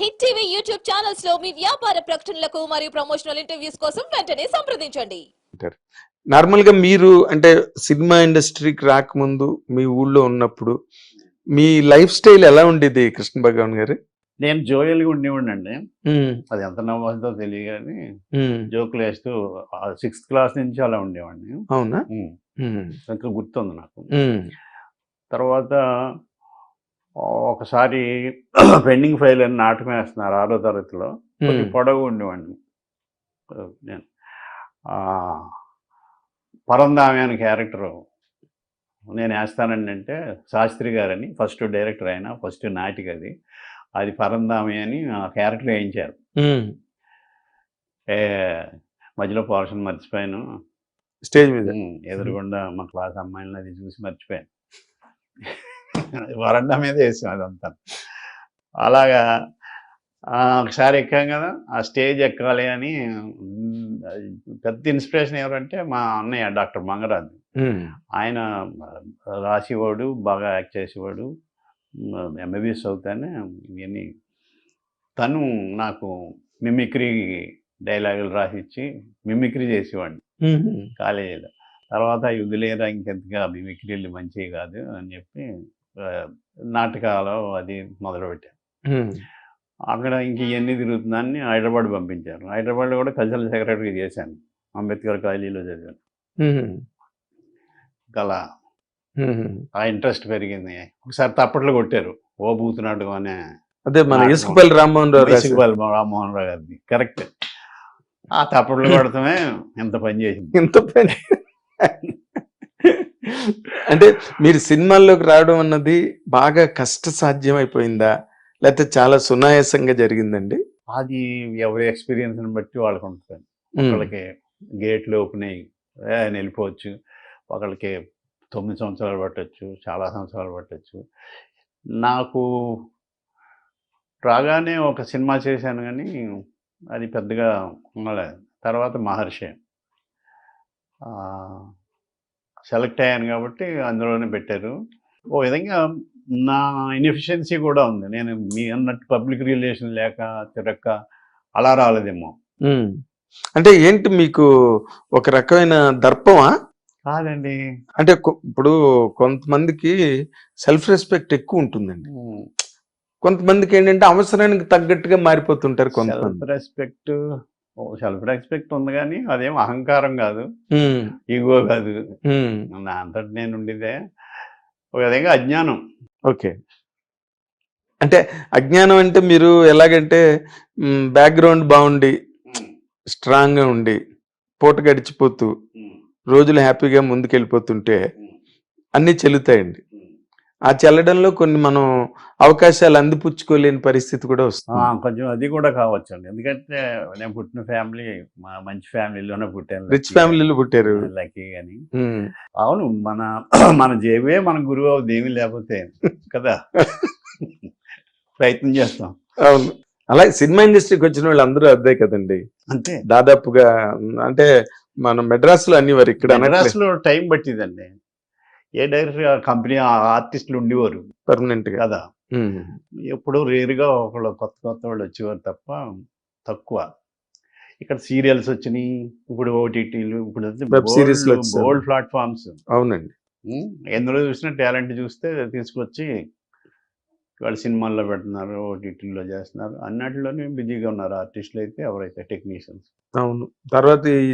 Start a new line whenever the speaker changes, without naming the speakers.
Hit TV YouTube ఛానల్స్లో మీ వ్యాపార ప్రకటనలకు మరియు ప్రమోషనల్ ఇంటర్వ్యూస్ కోసం వెంటనే సంప్రదించండి.
నార్మల్గా మీరు అంటే సినిమా ఇండస్ట్రీకి రాకముందు మీ ఊళ్ళో ఉన్నప్పుడు మీ లైఫ్ స్టైల్ ఎలా ఉండేది కృష్ణ భగవాన్ గారు?
నేను జోయల్గా ఉండేవాడిని అండి అది ఎంత నవ్వుతుందో తెలియదు కానీ జోకులు వేస్తూ సిక్స్త్ క్లాస్ నుంచి అలా ఉండేవాడిని.
అవునా?
ఇంకా గుర్తుంది నాకు. తర్వాత ఒకసారి పెండింగ్ ఫైల్ అని నాటకం వేస్తున్నారు ఆరో తరగతిలో. పొడవు ఉండేవాడిని. నేను. పరందామి అనే క్యారెక్టర్ నేను వేస్తానండి అంటే శాస్త్రి గారని ఫస్ట్ డైరెక్టర్ అయినా ఫస్ట్ నాటిక అది. అది పరందామి అని ఆ క్యారెక్టర్ వేయించారు. మధ్యలో పోర్షన్ మర్చిపోయాను.
స్టేజ్ మీద.
ఎదురుగుండా మా క్లాస్ అమ్మాయిలను అది చూసి మర్చిపోయాను. వరండా మీద వేసాం అదంతా. అలాగా ఒకసారి ఎక్కాం కదా ఆ స్టేజ్ ఎక్కాలి అని పెద్ద ఇన్స్పిరేషన్ ఎవరంటే మా అన్నయ్య డాక్టర్ మంగరాజు. ఆయన రాసేవాడు బాగా యాక్ట్ చేసేవాడు ఎంబీబీఎస్ అవుతానే ఇవన్నీ. తను నాకు మిమిక్రీ డైలాగులు రాసిచ్చి మిమిక్రీ చేసేవాడిని కాలేజీలో. తర్వాత యుద్ధలేరా ఇంకెంతగా మిమిక్రీలు మంచివి కాదు అని చెప్పి నాటకాలు అది మొదలుపెట్టాను అక్కడ ఇంక ఇవన్నీ తిరుగుతుందని హైదరాబాద్ పంపించారు. హైదరాబాద్లో కూడా కల్చరల్ సెక్రటరీ చేశాను. అంబేద్కర్ కాలేజీలో చదివాను
ఉమ్.
ఆ ఇంట్రెస్ట్ పెరిగింది. ఒకసారి తప్పట్లు కొట్టారు. ఓ బూతున్నాడు అనే
అదే మన ఇసుకపల్లి రామ్మోహన్ రావు.
ఇసుకపల్లి రామ్మోహన్ రావు గారిది. కరెక్ట్. ఆ తప్పట్లు కొడతామే. ఎంత పని చేసింది.
ఇంత పని అంటే మీరు సినిమాల్లోకి రావడం అన్నది బాగా కష్ట సాధ్యం అయిపోయిందా లేకపోతే చాలా సునాయాసంగా జరిగిందండి?
అది ఎవరి ఎక్స్పీరియన్స్ని బట్టి వాళ్ళకు ఉంటుంది ఒకళ్ళకి గేట్లు ఓపెన్ అయ్యి ఆయన వెళ్ళిపోవచ్చు. ఒకళ్ళకి తొమ్మిది సంవత్సరాలు పట్టొచ్చు చాలా సంవత్సరాలు పట్టొచ్చు. నాకు రాగానే ఒక సినిమా చేశాను కానీ అది పెద్దగా ఉండలేదు తర్వాత మహర్షి. సెలెక్ట్ అయ్యాను కాబట్టి అందులోనే పెట్టారు. ఓ విధంగా నా ఇన్ఎఫిషియన్సీ కూడా ఉంది. నేను మీ అన్నట్టు పబ్లిక్ రిలేషన్ లేక తిరక్క అలా రాలేదేమో.
అంటే ఏంటి మీకు ఒక రకమైన దర్పమా?
కాదండి.
అంటే ఇప్పుడు కొంతమందికి సెల్ఫ్ రెస్పెక్ట్ ఎక్కువ ఉంటుందండి. కొంతమందికి ఏంటంటే అవసరానికి తగ్గట్టుగా మారిపోతుంటారు
సెల్ఫ్ రెస్పెక్ట్ సెల్ఫ్ రెస్పెక్ట్ ఉంది కానీ అదేం అహంకారం కాదు. ఈగో కాదు. నా అంతటి నేను ఉండేదే ఒక విధంగా అజ్ఞానం.
ఓకే. అంటే అజ్ఞానం అంటే మీరు ఎలాగంటే బ్యాక్గ్రౌండ్ బాగుండి స్ట్రాంగ్గా ఉండి పూట గడిచిపోతూ రోజులు హ్యాపీగా ముందుకెళ్ళిపోతుంటే అన్నీ చెల్లుతాయండి. ఆ చెల్లడంలో కొన్ని మనం అవకాశాలు అందిపుచ్చుకోలేని పరిస్థితి కూడా వస్తుంది.
కొంచెం అది కూడా కావచ్చు అండి ఎందుకంటే నేను పుట్టిన ఫ్యామిలీ మా మంచి ఫ్యామిలీలోనే పుట్టాను.
రిచ్ ఫ్యామిలీలో పుట్టారు.
లక్కీ అని అవును మన మన జేబే మన గురువు అవుతుంది ఏమీ లేకపోతే. కదా? ప్రయత్నం చేస్తాం.
అవును. అలాగే సినిమా ఇండస్ట్రీకి వచ్చిన వాళ్ళు అందరూ అదే కదండి.
అంతే.
దాదాపుగా అంటే మనం మెడ్రాస్లో అన్ని వారు ఇక్కడ
మెడ్రాస్లో టైం పట్టిందండి. ఏ డైరెక్టర్ కంపెనీ ఆర్టిస్టులు ఉండేవారు.
పర్మనెంట్
కదా. ఎప్పుడూ రేరుగా ఒకళ్ళు కొత్త కొత్త వాళ్ళు వచ్చేవారు తప్ప తక్కువ. ఇక్కడ సీరియల్స్ వచ్చినాయి ఇప్పుడు ఓటీటీలు ఇప్పుడు
లు వచ్చాయి.
గోల్డ్ ప్లాట్ఫామ్స్
అవునండి.
ఎందులో చూసినా టాలెంట్ చూస్తే తీసుకొచ్చి వాళ్ళు సినిమాల్లో పెడుతున్నారు ఓటీటీలో చేస్తున్నారు. అన్నట్లోనే బిజీగా ఉన్నారు ఆర్టిస్టులు అయితే ఎవరైతే టెక్నీషియన్స్.
అవును. తర్వాత ఈ